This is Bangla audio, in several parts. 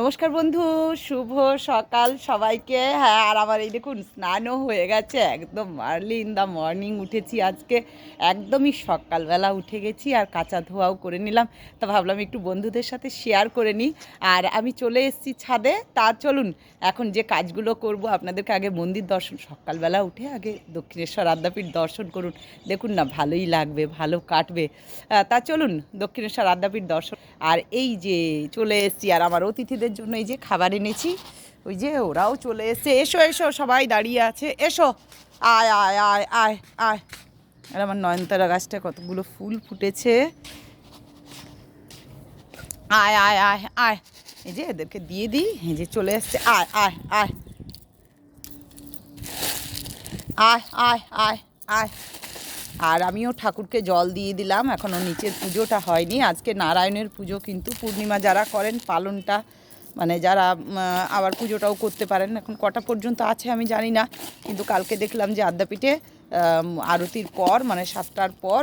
নমস্কার বন্ধু, শুভ সকাল সবাইকে। হ্যাঁ আর আমার এই দেখুন, স্নানও হয়ে গেছে, একদম আর্লি ইন দ্য মর্নিং উঠেছি আজকে। একদমই সকালবেলা উঠে গেছি, আর কাঁচা ধোয়াও করে নিলাম। তা ভাবলাম একটু বন্ধুদের সাথে শেয়ার করে নিই। আর আমি চলে এসেছি ছাদে। তা চলুন, এখন যে কাজগুলো করব, আপনাদেরকে আগে মন্দির দর্শন, সকালবেলা উঠে আগে দক্ষিণেশ্বর আদ্যাপীঠ দর্শন করুন। দেখুন না, ভালোই লাগবে, ভালো কাটবে। তা চলুন, দক্ষিণেশ্বর আদ্যাপীঠ দর্শন। আর এই যে চলে এসেছি, আর আমার অতিথিদের জন্য এই যে খাবার এনেছি। ওই যে ওরাও চলে এসছে। এসো এসো, সবাই দাঁড়িয়ে আছে। এসো। আয় আয় আয় আয় আয়। আর আমার নয়নতারা গাছটা কতগুলো ফুল ফুটেছে। আয় আয় আয় আয়। এই যে এদেরকে দিয়ে দিই। এই যে চলে এসছে। আয় আয় আয়। আয় আয় আয় আয়। আর আমিও ঠাকুরকে জল দিয়ে দিলাম। এখনও নিচের পুজোটা হয়নি। আজকে নারায়ণের পুজো, কিন্তু পূর্ণিমা যারা করেন, পালনটা মানে যারা আবার পুজোটাও করতে পারেন। এখন কটা পর্যন্ত আছে আমি জানি না, কিন্তু কালকে দেখলাম যে আদ্যাপীঠে আরতির পর মানে সাতটার পর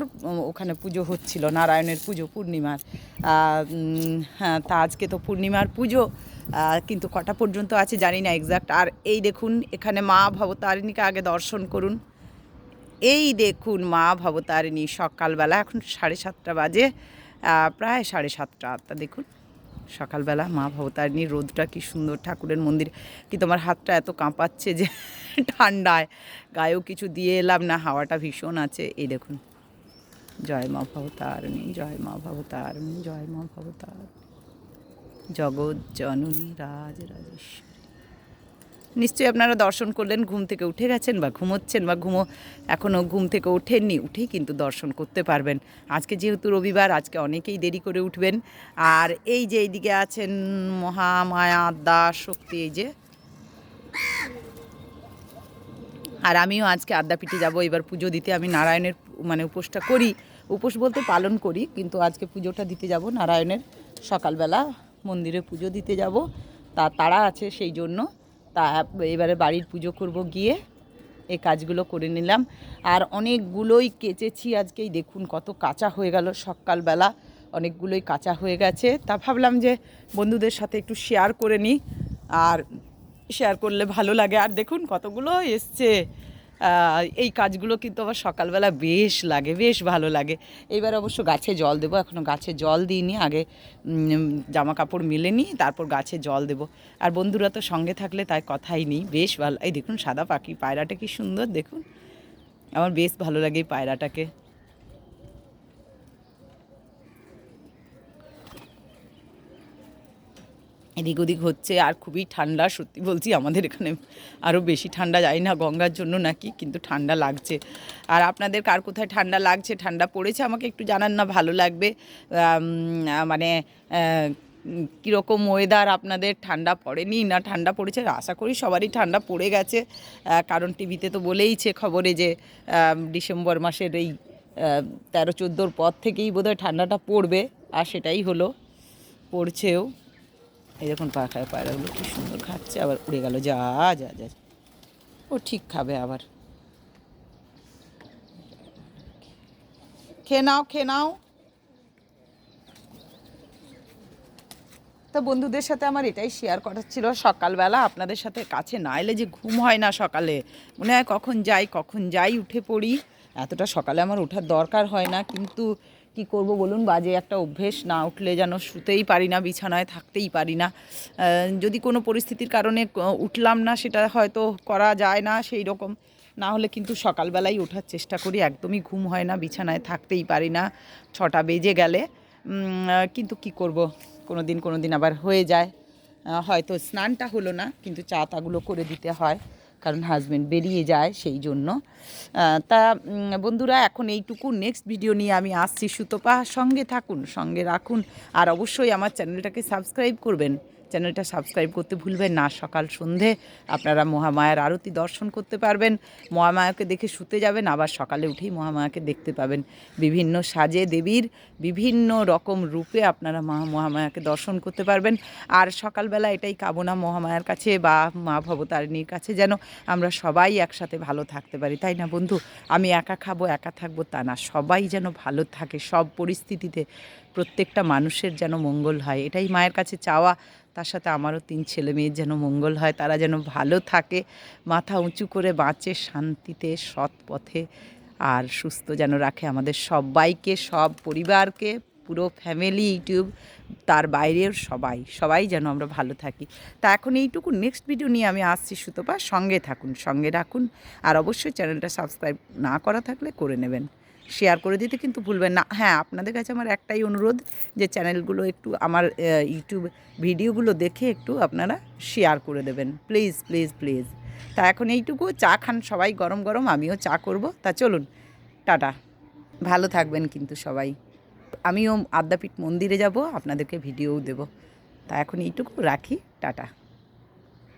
ওখানে পুজো হচ্ছিল, নারায়ণের পুজো, পূর্ণিমার। হ্যাঁ তা আজকে তো পূর্ণিমার পুজো কিন্তু কটা পর্যন্ত আছে জানি না এক্সাক্ট আর এই দেখুন, এখানে মা ভবতারিণীকে আগে দর্শন করুন। এই দেখুন মা ভবতারিণী সকালবেলা, এখন সাড়ে সাতটা বাজে প্রায় সাড়ে সাতটা, তা দেখুন। সকালবেলা মা ভবতারিণীর রোদটা কি সুন্দর, ঠাকুরের মন্দির। কি তোমার হাতটা এত কাঁপাচ্ছে যে ঠান্ডায়? গায়েও কিছু দিয়ে এলাম না, হাওয়াটা ভীষণ আছে। এই দেখুন। জয় মা ভবতারিণী, জয় মা ভবতারিণী, জয় মা ভবতারিণী। জগৎ জননী রাজ রাজেশ্বরী নিশ্চয়ই আপনারা দর্শন করলেন, ঘুম থেকে উঠে গেছেন বা ঘুমোচ্ছেন বা ঘুমো এখনও ঘুম থেকে ওঠেননি, উঠেই কিন্তু দর্শন করতে পারবেন। আজকে যেহেতু রবিবার, আজকে অনেকেই দেরি করে উঠবেন। আর এই যে এইদিকে আছেন মহামায়া দাস শক্তি, এই যে। আর আমিও আজকে আদ্যাপীঠে যাব, এবার পুজো দিতে। আমি নারায়ণের মানে উপোসটা করি, উপোস বলতে পালন করি, কিন্তু আজকে পুজোটা দিতে যাব নারায়ণের সকালবেলা মন্দিরে পুজো দিতে যাব। তা তারা আছে সেই জন্য। তা এবারে বাড়ির পুজো করব গিয়ে। এই কাজগুলো করে নিলাম। আর অনেকগুলোই কেচেছি আজকেই দেখুন কত কাঁচা হয়ে গেল সকালবেলা। অনেকগুলোই কাঁচা হয়ে গেছে। তা ভাবলাম যে বন্ধুদের সাথে একটু শেয়ার করে নিই। আর শেয়ার করলে ভালো লাগে। আর দেখুন কতগুলো এসছে। এই কাজগুলো কিন্তু আমার সকালবেলা বেশ লাগে, বেশ ভালো লাগে। এইবার অবশ্য গাছে জল দেবো এখনও গাছে জল দিইনি, আগে জামা কাপড় মেলে নিই, তারপর গাছে জল দেবো। আর বন্ধুরা তো সঙ্গে থাকলে তাই কথাই নেই, বেশ ভালো, এই দেখুন সাদা পাখি, পায়রাটা কি সুন্দর, দেখুন। আমার বেশ ভালো লাগে এই পায়রাটাকে। এদিক ওদিক হচ্ছে আর খুবই ঠান্ডা, সত্যি বলছি আমাদের এখানে আরও বেশি ঠান্ডা যায় না গঙ্গার জন্য নাকি, কিন্তু ঠান্ডা লাগছে। আর আপনাদের কার কোথায় ঠান্ডা লাগছে, ঠান্ডা পড়েছে আমাকে একটু জানান না, ভালো লাগবে। মানে কীরকম ওয়েদার আপনাদের ঠান্ডা পড়েনি না ঠান্ডা পড়েছে? আশা করি সবারই ঠান্ডা পড়ে গেছে। কারণ টিভিতে তো বলেইছে খবরে যে ডিসেম্বর মাসের এই তেরো চোদ্দোর পর থেকেই বোধহয় ঠান্ডাটা পড়বে, আর সেটাই হলো, পড়ছেও। এই দেখুন পাখায় পায়রাগুলো কি সুন্দর খাচ্ছে, আবার উড়ে গেল। যা যা যা ও ঠিক খাবে আবার। খেয়ে নাও খেয়ে নাও। তো বন্ধুদের সাথে আমার এটাই শেয়ার করার ছিল সকালবেলা, আপনাদের সাথে কাছে না এলে যে ঘুম হয় না সকালে। মনে হয় কখন যাই কখন যাই উঠে পড়ি। এতটা সকালে আমার ওঠার দরকার হয় না, কিন্তু কি করব বলুন? বাজে একটা অভ্যেস, না উঠলে যেন শুতেই পারি না, বিছানায় থাকতেই পারি না। যদি কোনো পরিস্থিতির কারণে উঠলাম না, সেটা হয়তো করা যায় না সেই রকম। না হলে কিন্তু সকালবেলাই ওঠার চেষ্টা করি, একদমই ঘুম হয় না, বিছানায় থাকতেই পারি না, ছটা বেজে গেলে। কিন্তু কি করব? কোনো দিন কোনো দিন আবার হয়ে যায়। হয়তো স্নানটা হলো না, কিন্তু চা তাগুলো করে দিতে হয়। কারণ হাজব্যান্ড বেরিয়ে যায় সেই জন্য। তা বন্ধুরা, এখন এইটুকু। নেক্সট ভিডিও নিয়ে আমি আসছি। সুতপা, সঙ্গে থাকুন, সঙ্গে রাখুন। আর অবশ্যই আমার চ্যানেলটাকে সাবস্ক্রাইব করবেন। চ্যানেলটা সাবস্ক্রাইব করতে ভুলবেন না। সকাল সন্ধে আপনারা মহামায়ার আরতি দর্শন করতে পারবেন। মহামায়াকে দেখে শুতে যাবেন, আবার সকালে উঠেই মহামায়াকে দেখতে পাবেন। বিভিন্ন সাজে দেবীর বিভিন্ন রকম রূপে আপনারা মহা মহামায়াকে দর্শন করতে পারবেন। আর সকালবেলা এটাই কামনা মহামায়ার কাছে বা মা ভবতারিণীর কাছে যেন আমরা সবাই একসাথে ভালো থাকতে পারি। তাই না বন্ধু? আমি একা খাব, একা থাকব তা না। সবাই যেন ভালো থাকে। সব পরিস্থিতিতে প্রত্যেকটা মানুষের যেন মঙ্গল হয়। এটাই মায়ের কাছে চাওয়া। তার সাথে আমারও তিন ছেলে মেয়ের যেন মঙ্গল হয়, তারা যেন ভালো থাকে, মাথা উঁচু করে বাঁচে শান্তিতে, সৎ পথে আর সুস্থ যেন রাখে আমাদের সবাইকে, সব পরিবারকে, পুরো ফ্যামিলি ইউটিউব, তার বাইরের সবাই সবাই যেন আমরা ভালো থাকি। তা এখন এইটুকু নেক্সট ভিডিও নিয়ে আমি আসছি সুতপা, সঙ্গে থাকুন, সঙ্গে রাখুন আর অবশ্যই চ্যানেলটা সাবস্ক্রাইব না করা থাকলে করে নেবেন। শেয়ার করে দিতে কিন্তু ভুলবেন না। হ্যাঁ আপনাদের কাছে আমার একটাই অনুরোধ যে চ্যানেলগুলো একটু আমার ইউটিউব ভিডিওগুলো দেখে একটু আপনারা শেয়ার করে দেবেন। প্লিজ প্লিজ প্লিজ তা এখন এইটুকু, চা খান সবাই, গরম গরম, আমিও চা করব। তা চলুন, টাটা। ভালো থাকবেন কিন্তু সবাই। আমিও আদ্যাপীঠ মন্দিরে যাব, আপনাদেরকে ভিডিওও দেব। তা এখন এইটুকু, রাখি, টাটা।